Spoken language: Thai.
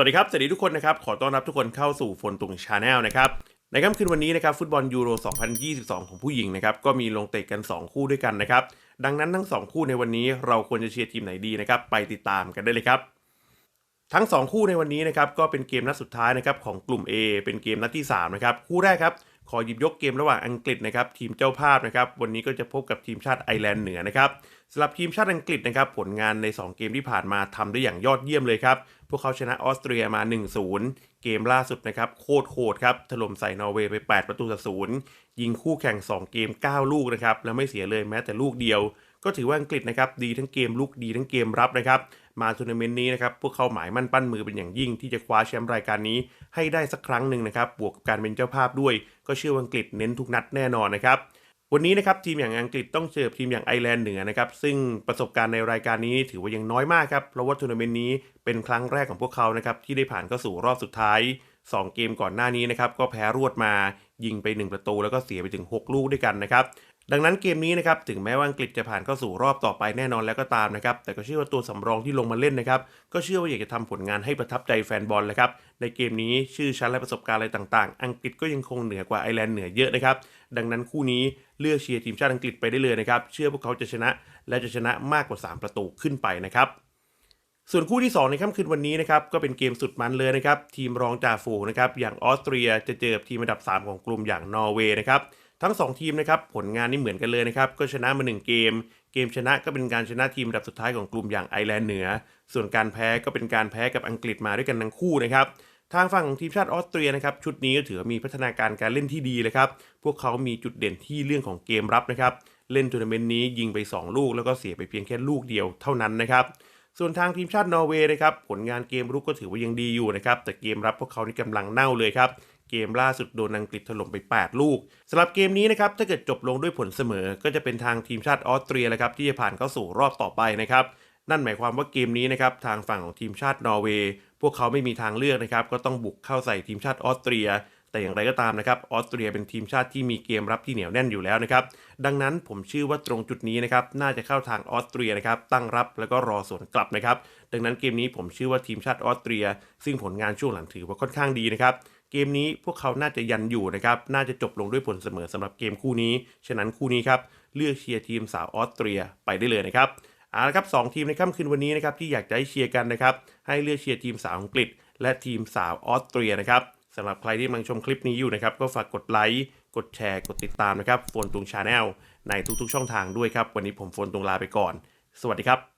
วัสดีครับ สวัสดีทุกคนนะครับ ขอต้อนรับทุกคนเข้าสู่ฟนตุงชาแนลนะครับ ในค่ำคืนวันนี้นะครับฟุตบอลยูโร 2022 ของผู้หญิงนะครับ ก็มีลงเตะกัน 2 คู่ด้วยกันนะครับ ดังนั้นทั้ง 2 คู่ในวันนี้เราควรจะเชียร์ทีมไหนดีนะครับ ไปติดตามกันได้เลยครับ ทั้ง 2 คู่ในวันนี้นะครับ ก็เป็นเกมนัดสุดท้ายนะครับของกลุ่ม A เป็นเกมนัดที่3นะครับ คู่แรกครับ ขอหยิบยกเกมระหว่างอังกฤษนะครับทีมเจ้าภาพนะครับ วันนี้ก็จะพบกับทีมชาติไอร์แลนด์เหนือนะครับสำหรับทีมชาติอังกฤษนะครับผลงานใน 2 เกมที่ผ่านมาทำได้อย่างยอดเยี่ยมเลยครับ พวกเขาชนะออสเตรียมา 1-0 เกมล่าสุดนะครับโคตรโหดครับถล่มใส่นอร์เวย์ไป 8 ประตูต่อศูนย์ยิงคู่แข่ง 2 เกม 9 ลูกนะครับแล้วไม่เสียเลยแม้แต่ลูกเดียว ก็ถือว่าอังกฤษนะครับดีทั้งเกมลุกดีทั้งเกมรับนะครับมาทัวร์นาเมนต์นี้นะครับพวกเขาหมายมั่นปั้นมือเป็นอย่างยิ่งที่จะคว้าแชมป์รายการนี้ให้ได้สักครั้งหนึ่งนะครับบวกกับการเป็นเจ้าภาพด้วย ก็เชื่อว่าอังกฤษเน้นทุกนัดแน่นอนนะครับ วันนี้นะครับทีมอย่างอังกฤษต้องเจอทีมอย่างไอร์แลนด์เหนือนะครับซึ่งประสบการณ์ในรายการนี้ถือว่ายังน้อยมากครับเพราะว่าทัวร์นาเมนต์นี้เป็นครั้งแรกของพวกเขานะครับที่ได้ผ่านเข้าสู่รอบสุดท้าย 2 เกมก่อนหน้านี้นะครับก็แพ้รวดมายิงไป 1 ประตูแล้วก็เสียไปถึง 6 ลูกด้วยกันนะครับ ดังนั้นเกมนี้นะครับถึงแม้ว่าอังกฤษจะผ่านเข้าสู่รอบต่อไปแน่นอนแล้วก็ตามนะครับแต่ก็เชื่อว่าตัวสำรองที่ลงมาเล่นนะครับก็เชื่อว่าอยากจะทำผลงานให้ประทับใจแฟนบอลเลยครับในเกมนี้ชื่อชั้นและประสบการณ์อะไรต่างๆ อังกฤษก็ยังคงเหนือกว่าไอร์แลนด์เหนือเยอะนะครับดังนั้นคู่นี้เลือกเชียร์ทีมชาติอังกฤษไปได้เลยนะครับเชื่อพวกเขาจะชนะ และจะชนะมากกว่า 3 ประตูขึ้นไปนะครับส่วนคู่ที่ 2 ในค่ำคืนวันนี้นะครับก็เป็นเกมสุดมันเลยนะครับทีมรองจ่าฝูงนะครับอย่างออสเตรียจะเจอกับทีมอันดับ 3 ของกลุ่มอย่างนอร์เวย์นะครับ ทั้ง 2 ทีมนะครับผลงานนี่เหมือนกันเลยนะครับก็ชนะมา 1 เกม เกมชนะก็เป็นการชนะทีมอันดับสุดท้ายของกลุ่มอย่างไอร์แลนด์เหนือ ส่วนการแพ้ก็เป็นการแพ้กับอังกฤษมาด้วยกันทั้งคู่นะครับทางฝั่งของทีมชาติออสเตรียนะครับชุดนี้ก็ถือมีพัฒนาการการเล่นที่ดีเลยครับพวกเขามีจุดเด่นที่เรื่องของเกมรับนะครับเล่นทัวร์นาเมนต์นี้ยิงไป 2 ลูกแล้วก็เสียไปเพียงแค่ลูกเดียวเท่านั้นนะครับส่วนทางทีมชาตินอร์เวย์นะครับผลงานเกมรุกก็ถือว่ายังดีอยู่นะครับแต่เกมรับพวกเขานี่กำลังเน่าเลยครับ เกมล่าสุดโดนอังกฤษถล่มไป 8 ลูกสำหรับเกมนี้นะครับถ้าเกิดจบลงด้วยผลเสมอ ก็จะเป็นทางทีมชาติออสเตรียแหละครับที่จะผ่านเข้าสู่รอบต่อไปนะครับนั่นหมายความว่าเกมนี้นะครับทางฝั่งของทีมชาตินอร์เวย์พวกเขาไม่มีทางเลือกนะครับก็ต้องบุกเข้าใส่ทีมชาติออสเตรีย แต่อย่างไรก็ตามนะครับออสเตรียเป็นทีมชาติที่มีเกมรับที่เหนียวแน่นอยู่แล้วนะครับดังนั้นผมเชื่อว่าตรงจุดนี้นะครับน่าจะเข้าทางออสเตรียนะครับตั้งรับแล้วก็รอสวนกลับนะครับดังนั้นเกมนี้ผมเชื่อว่าทีมชาติออสเตรีย ซึ่งผลงานช่วงหลังถือว่าค่อนข้างดีนะครับ เกมนี้พวกเขาน่าจะยันอยู่นะครับ น่าจะจบลงด้วยผลเสมอสำหรับเกมคู่นี้ ฉะนั้นคู่นี้ครับเลือกเชียร์ทีมสาวออสเตรียไปได้เลยนะครับเอาละครับสองทีมในค่ำคืนวันนี้นะครับที่อยากจะให้เชียร์กันนะครับให้เลือกเชียร์ทีมสาวอังกฤษ และทีมสาวออสเตรียนะครับสำหรับใครที่กำลังชมคลิปนี้อยู่นะครับก็ฝากกดไลค์กดแชร์กดติดตามนะครับโฟนตุงชาแนลในทุกๆ ช่องทางด้วยครับวันนี้ผมโฟนตุงลาไปก่อน สวัสดีครับ